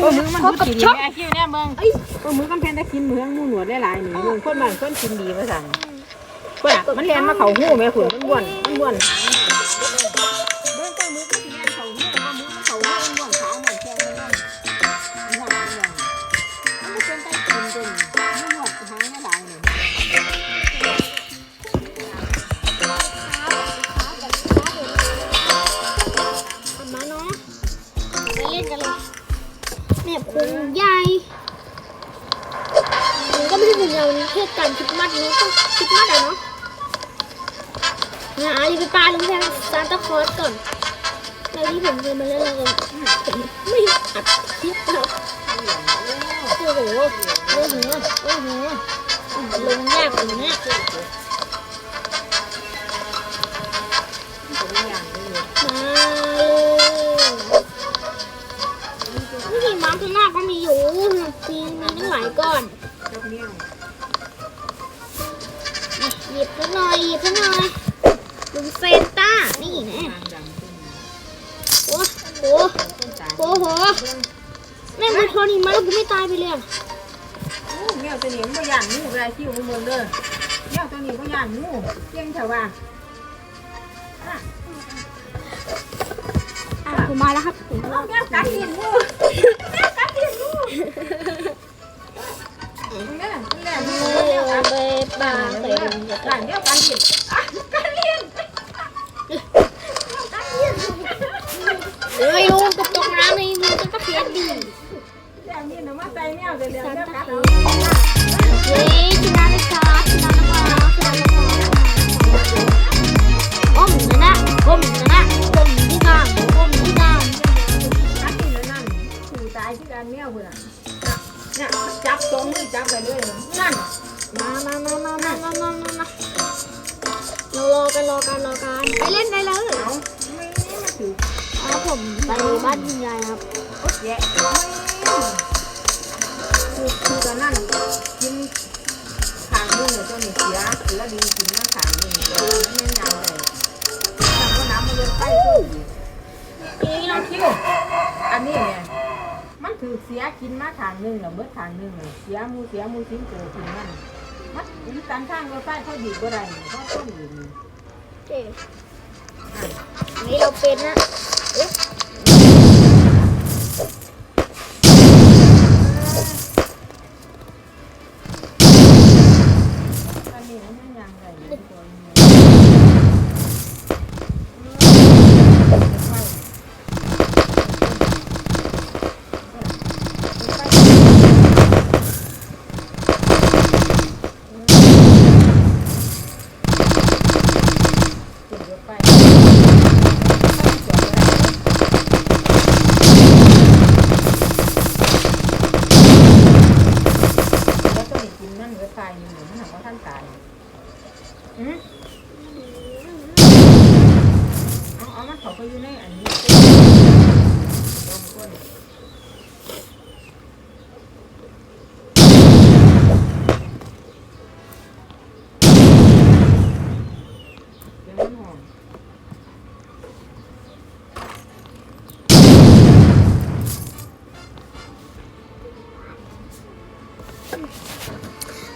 ตัวมึงมันรู้กินแม่คิวเนี่ยมึงตัวมึงกำแพงได้กินเมืองมูหนวดหลายๆนี่มึงคนบ้านคนกินดีว่าสั่นคนอะมันเรียนมาเขาหู้แม่ขุนมันบ้วนมันบ้วนหา นะรีบไปปาลุงแทนซานตาคลอสก่อนแล้วที่ผมเคยมาเล่นอะไรกันผมไม่อัดคลิปแล้วโอ้โหโอ้โหโอ้โหลงยากกว่านี้ตัวอย่างนี้เลยมาเลยนี่หิมะข้างหน้าก็มีอยู่มีมีตั้งหลายก้อน ม่งมันทนหิมะแล้วกูไม่ตายไปเลยอะโอ้แมวตัวนี้มันบ่ย่านงูเวลาคิวมันเบิ่งเด้อแมวตัวนี้บ่ย่านงูเก่งเถอะว่าอะผมมาแล้วครับผมมาแมวกัดกินงูแมวกัดกินงูแม่แม่ดูแมวกัดเบปาเต็มหลานแมวกัดกินอะกัดเลี้ยงเฮ้ยลุงกระจกน้ำในมือจะก็เสียดี จับตรงมือจับไปเลยนั่นมามามามามามามามามาเรารอกันรอกันรอกันไปเล่นได้เลยเอาไม่มาถือเอาผมไปบ้านคุณยายครับโอ๊ย คือคือตอนนั้นกินขางนึงเนี่ยตัวนี้เสียแล้วดีกินมาขางนึงเดี๋ยวมันไม่ยาวเลยทำก็น้ำมันเลยไปสู้อีนี่เราเราคิวอันนี้เนี่ยมันถือเสียกินมาขางนึงเหรอเบิดขางนึงเลยเสียมูเสียมูชิ้นโตกินมันมันมีการข้างเราใต้เขาดีก็ได้เพราต้นอยู่นี่เจ๊นี่เราเป็นนะเอ๊ะ Good.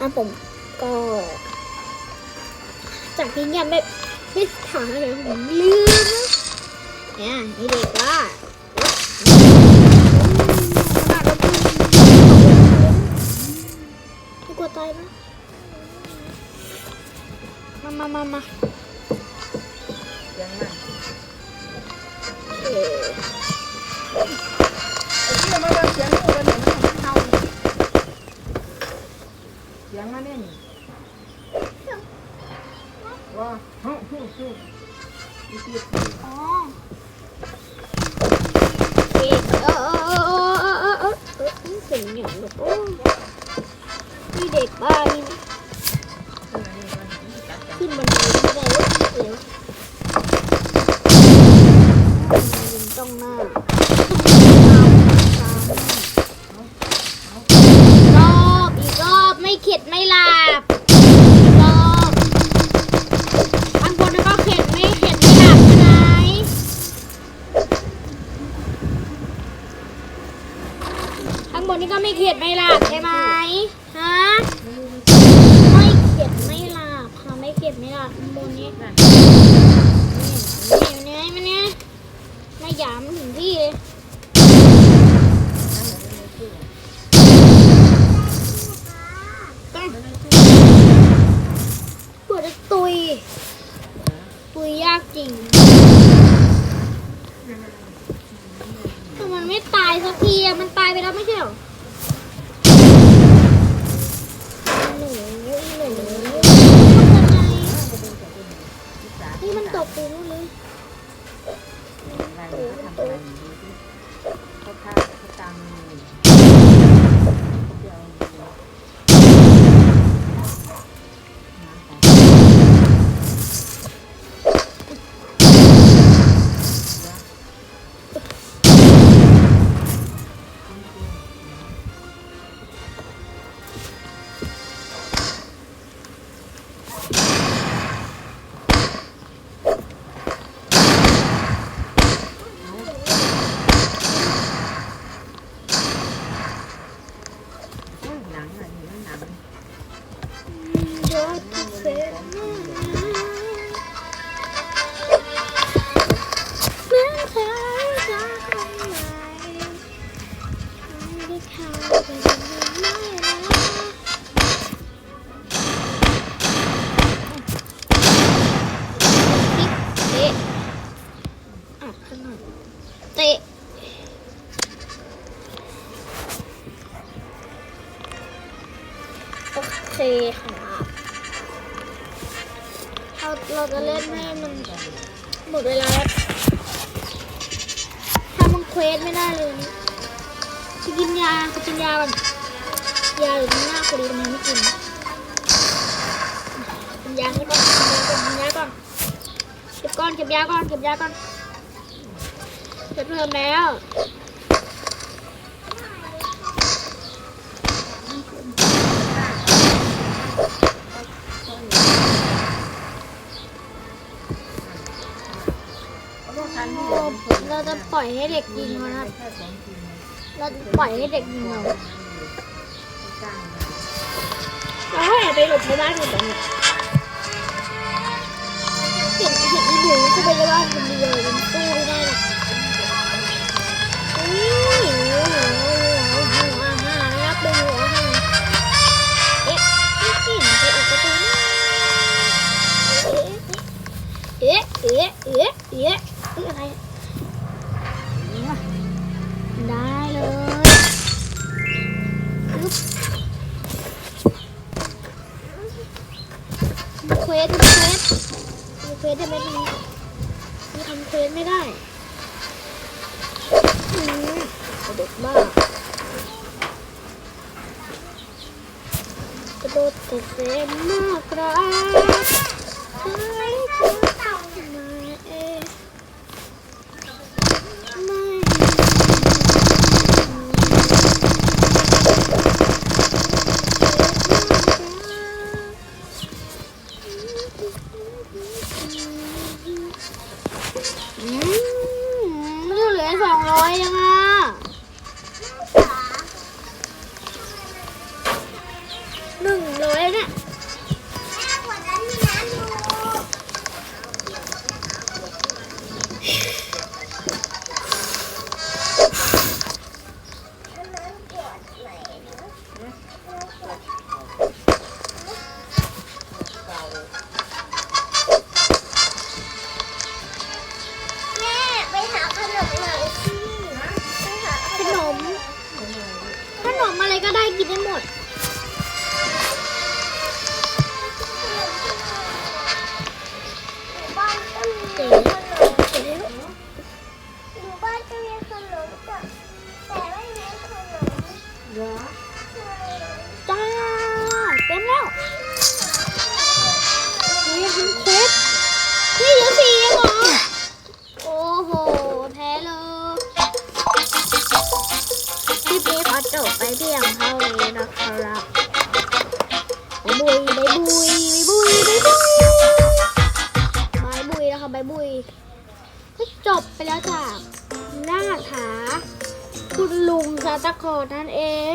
อะผมก็ จากที่เงียบไม่ไม่ถามอะไรผมลืมนะเนี่ยนี่เด็กว่าไม่กลัวตายนะมามามามาเสียงเออไอ้ที่มาเสียงกัน สียงมาแนเองว่าฮึ่มฮึ่มฮึ่มอีกทีอ๋อเอกเออเออเออเออเออเออเสียงอย่างแบบโอ้ที่เด็กบ้านี่ขึ้นบันไดไม่ไอ้เร็วางบนนี่ก็ไม่เข็ดไม่หลับใช่ไหมฮะไม่เข็ดไม่หลับค่ะไม่เข็ดไม่หลับข้างบนนี้นี่อยู่เนี่ยมันเนี่ยไม่หยามถึงที่เลยปวดจะตุย ตุยยากจริง แต่มันไม่ตายสักทีอะมันตายไปแล้วไม่ใช่หรอหนูหนูนี่มันตกไปนู่นเลยอะไรเขาทำอะไรอยู่ดูสิเขาฆ่าเขาตามอยู่เดี๋ยว นังอะไรนี่หนังยอ คค่ะเราเราจะเล่นให้มันหมดเวลาแล้วถ้ามันเควสไม่ได้เลยจะกินยาจะกินยาก่อนยาหรือหน้าคนดีทำไมไม่กินกินยาให้ก่อนกินยาก่อนกินยาก่อนเก็บก้อนเก็บยาก่อนเก็บยาก่อนจะเพิ่มแล้ว อยให้เด็กยิงเขานะครับเราปล่อยให้เด็กยิงเราเราให้อบไปหลบในบ้านคนเดียวเห็นเห็นอีหนูเข้าไปในบ้านคนเดียวมันตู้ไม่ได้ ทำเควสไม่ได้อืมเด็กบ้ากกระโดดแต่เซมมากครับใช่จะทำมาเองไม่ หนึ่งร้อยเนี่ย ก็จบไปแล้วจ้ะหน้าถาคุณลุงนั่นเอง